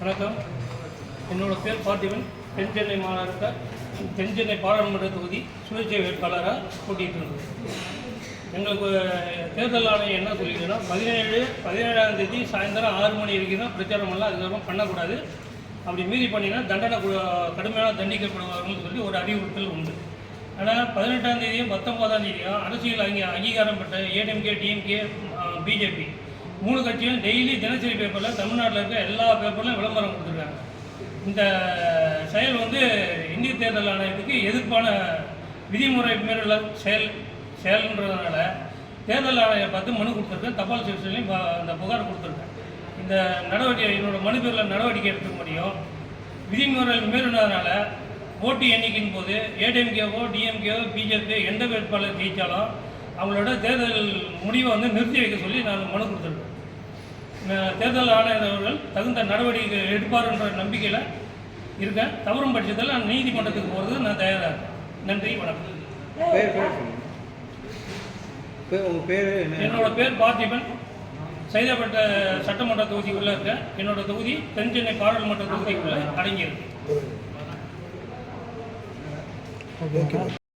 வணக்கம். என்னோட பேர் பார்த்திபன். தென் சென்னை மாநகர தென் சென்னை பாராளுமன்ற தொகுதி சுயேட்சை வேட்பாளராக போட்டிட்டு இருந்தது எங்களுக்கு தேர்தல் ஆணையம் என்ன சொல்லிடுன்னா பதினேழு பதினேழாம் தேதி சாயந்தரம் ஆறு மணி வரைக்கும் தான் பிரச்சாரம் பண்ணலாம். அதுக்கப்புறம் பண்ணக்கூடாது. அப்படி மீறி பண்ணிங்கன்னா தண்டனை கடுமையான கடுமையாக தண்டிக்கப்படுவார்கள்னு சொல்லி ஒரு அறிவுறுத்தல் உண்டு. ஆனால் பதினெட்டாம் தேதியும் பத்தொன்பதாம் தேதியும் அரசியல் அங்கீ அங்கீகாரம் பெற்ற ஏடிஎம்கே டிஎம்கே பிஜேபி மூணு கட்சியும் டெய்லி தினசரி பேப்பரில் தமிழ்நாட்டில் இருக்க எல்லா பேப்பர்லையும் விளம்பரம் கொடுத்துருக்காங்க. இந்த செயல் வந்து இந்திய தேர்தல் ஆணையத்துக்கு எதிர்ப்பான விதிமுறை மீறல செயல் செயல்ன்றதுனால தேர்தல் ஆணையம் பார்த்து மனு கொடுத்துருக்கேன் தபால் செக்ஷன்லையும் அந்த புகார் கொடுத்துருக்கேன் இந்த நடவடிக்கை என்னோடய மனு பேரில் நடவடிக்கை எடுத்துக்க முடியும். விதிமுறை மீறினதுனால ஓட்டு எண்ணிக்கையின் போது ஏடிஎம்கேவோ டிஎம்கேவோ பிஜேபி எந்த வேட்பாளர் ஜெயித்தாலும் அவங்களோட தேர்தல் முடிவை வந்து நிறுத்தி வைக்க சொல்லி நான் மனு கொடுத்துருக்கேன். தேர்தல் ஆணையர் அவர்கள் தகுந்த நடவடிக்கை எடுப்பார்ன்ற நம்பிக்கையில் இருக்கேன். தவறும் பட்சத்தில் நான் நீதிமன்றத்துக்கு போகிறது நான் தயாராக இருக்கேன். நன்றி வணக்கம். பேர் பேர் சொல்லுங்க. பேர் உங்கள் பேர் என்ன? என்னோட பேர் பார்த்திபன். சைதாப்பேட்டை சட்டமன்ற தொகுதிக்குள்ளே இருக்கேன். என்னோட தொகுதி தென் சென்னை பாராளுமன்ற தொகுதிக்குள்ளே அடங்கியிருக்கு.